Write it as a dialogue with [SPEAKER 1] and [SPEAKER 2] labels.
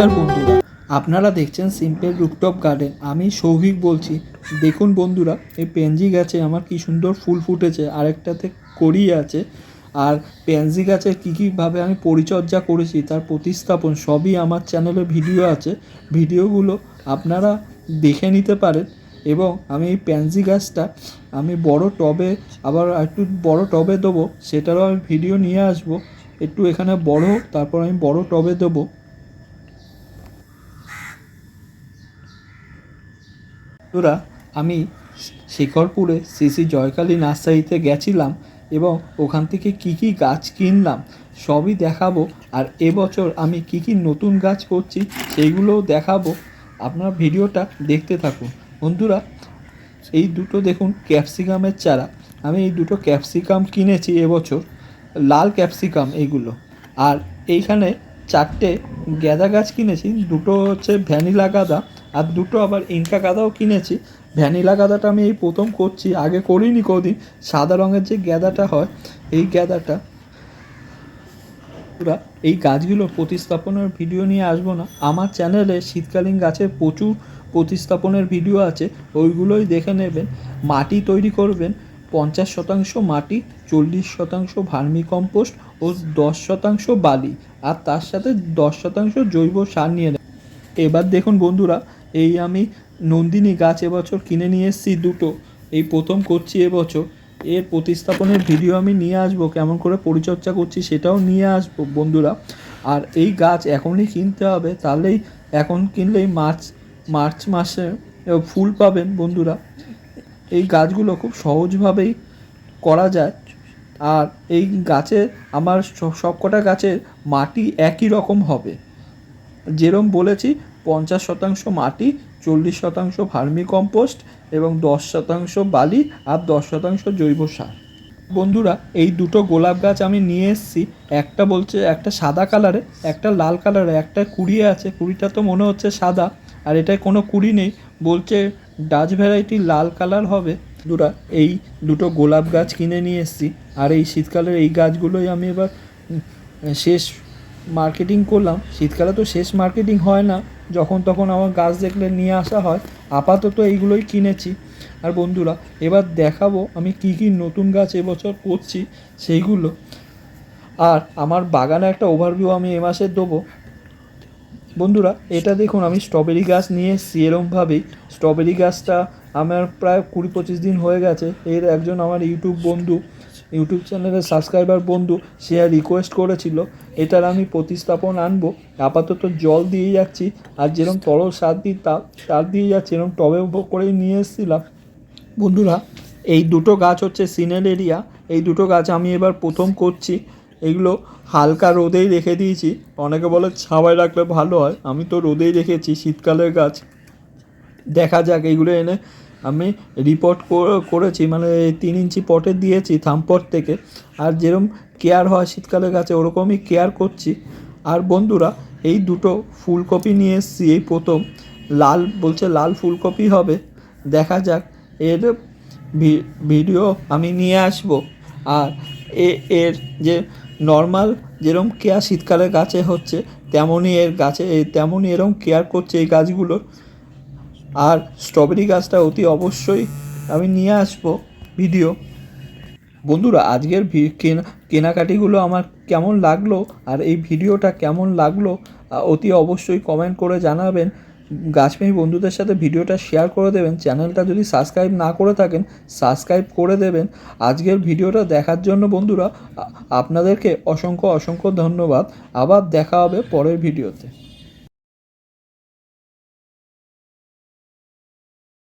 [SPEAKER 1] নমস্কার বন্ধুরা। আপনারা দেখছেন সিম্পল রুপটপ গার্ডেন আমি সৌভিক বলছি। দেখুন বন্ধুরা, এই পেনজি গাছে আমার কি সুন্দর ফুল ফুটেছে, আরেকটাতে কড়ি আছে, আর পেনজি গাছের কী কীভাবে আমি পরিচর্যা করেছি, তার প্রতিস্থাপন, সবই আমার চ্যানেলে ভিডিও আছে। ভিডিওগুলো আপনারা দেখে নিতে পারেন, এবং আমি এই প্যানজি গাছটা, আমি বড় টবে, আবার একটু বড় টবে দেবো, সেটারও আমি ভিডিও নিয়ে আসব। একটু এখানে বড়, তারপর আমি বড় টবে দেবো। বন্ধুরা, আমি শিকরপুরে শ্রী জয়কালী নার্সারিতে গেছিলাম এবং ওখান থেকে কি কি গাছ কিনলাম সবই দেখাবো। আর এবছর আমি কি কি নতুন গাছ করছি সেইগুলোও দেখাবো। আপনারা ভিডিওটা দেখতে থাকুন। বন্ধুরা, এই দুটো দেখুন ক্যাপসিকামের চারা। আমি এই দুটো ক্যাপসিকাম কিনেছি এবছর, লাল ক্যাপসিকাম এইগুলো আর এইখানে চারটে গাঁদা গাছ কিনেছি, দুটো হচ্ছে ভ্যানিলা গাঁদা আর দুটো আবার ইনকা গাঁদাও কিনেছি। ভ্যানিলা গাঁদাটা আমি এই প্রথম করছি আগে করিনি কোনোদিন। সাদা রঙের যে গাঁদাটা হয় এই গাঁদাটা। বন্ধুরা, এই গাছগুলো প্রতিস্থাপনের ভিডিও নিয়ে আসব না। আমার চ্যানেলে শীতকালীন গাছের প্রচুর প্রতিস্থাপনের ভিডিও আছে ওইগুলোই দেখে নেবেন। মাটি তৈরি করবেন পঞ্চাশ শতাংশ মাটি চল্লিশ শতাংশ ভার্মি কম্পোস্ট ও দশ শতাংশ বালি। আর তার সাথে দশ শতাংশ জৈব সার নিয়ে নেবেন। এবার দেখুন বন্ধুরা এই আমি নন্দিনী গাছ এবছর কিনে নিয়ে এসেছি দুটো। এই প্রথম করছি এবছর। এর প্রতিস্থাপনের ভিডিও আমি নিয়ে আসব, কেমন করে পরিচর্যা করছি সেটাও নিয়ে আসব বন্ধুরা। আর এই গাছ এখনই কিনতে হবে, তাহলেই এখন কিনলেই মার্চ মার্চ মাসে ফুল পাবেন বন্ধুরা। এই গাছগুলো খুব সহজভাবেই করা যায়। আর এই গাছের আমার সবকটা গাছের মাটি একই রকম হবে। যেরম বলেছি পঞ্চাশ শতাংশ মাটি, চল্লিশ শতাংশ ভার্মি কম্পোস্ট এবং দশ শতাংশ বালি আর দশ শতাংশ জৈব সার। বন্ধুরা, এই দুটো গোলাপ গাছ আমি নিয়ে এসেছি। একটা বলছে, একটা সাদা কালারে একটা লাল কালারে একটা কুড়ি আছে। কুড়িটা তো মনে হচ্ছে সাদা, আর এটায় কোনো কুড়ি নেই। বলছে ডাচ ভ্যারাইটি লাল কালার হবে। দুরা এই দুটো গোলাপ গাছ কিনে নিয়ে এসেছি। আর এই শীতকালের এই গাছগুলোই আমি এবার শেষ মার্কেটিং করলাম। শীতকালে তো শেষ মার্কেটিং হয় না। যখন তখন আমার গাছ দেখলে নিয়ে আসা হয়। আপাতত এইগুলোই কিনেছি। আর বন্ধুরা, এবার দেখাবো আমি কি কি নতুন গাছ এবছর করছি সেইগুলো। আর আমার বাগানে একটা ওভারভিউ আমি এ মাসে দেবো। বন্ধুরা, এটা দেখুন, আমি স্ট্রবেরি গাছ নিয়ে এসেছি এরমভাবেই। স্ট্রবেরি গাছটা আমার প্রায় কুড়ি পঁচিশ দিন হয়ে গেছে। এর একজন আমার ইউটিউব বন্ধু ইউটিউব চ্যানেলের সাবস্ক্রাইবার বন্ধু, সে রিকোয়েস্ট করেছিল, এটার আমি প্রতিস্থাপন আনব। আপাতত জল দিয়ে যাচ্ছি, আর যেরকম তরল সার দিই তা, তার দিয়ে যাচ্ছি, এরকম টবে করেই নিয়ে এসেছিলাম। বন্ধুরা, এই দুটো গাছ হচ্ছে সিনেলেরিয়া এই দুটো গাছ আমি এবার প্রথম করছি। এগুলো হালকা রোদেই রেখে দিয়েছি, অনেকে বলে ছাওয়ায় রাখলে ভালো হয়, আমি তো রোদেই রেখেছি শীতকালের গাছ। দেখা যাক এইগুলো এনে আমি রিপোর্ট করেছি মানে তিন ইঞ্চি পটে দিয়েছি থামপট থেকে। আর যেরকম কেয়ার হয় শীতকালে গাছে, ওরকমই কেয়ার করছি। আর বন্ধুরা, এই দুটো ফুলকপি নিয়ে এসেছি, এই প্রথম। লাল, বলছে লাল ফুলকপি হবে। দেখা যাক, এর ভিডিও আমি নিয়ে আসব। আর এ এর যে নর্মাল যেরকম কেয়ার শীতকালে গাছে হচ্ছে, তেমনই এর গাছে তেমনই এরকম কেয়ার করছে এই গাছগুলোর। আর স্ট্রবেরি গাছটা অতি অবশ্যই আমি নিয়ে আসব ভিডিও। বন্ধুরা, আজকের কেনাকাটিগুলো আমার কেমন লাগল আর এই ভিডিওটা কেমন লাগল অতি অবশ্যই কমেন্ট করে জানাবেন। গাছপ্রেমী বন্ধুদের সাথে ভিডিওটা শেয়ার করে দেবেন। চ্যানেলটা যদি সাবস্ক্রাইব না করে থাকেন সাবস্ক্রাইব করে দেবেন। আজকের ভিডিওটা দেখার জন্য বন্ধুরা আপনাদেরকে অসংখ্য অসংখ্য ধন্যবাদ। আবার দেখা হবে পরের ভিডিওতে।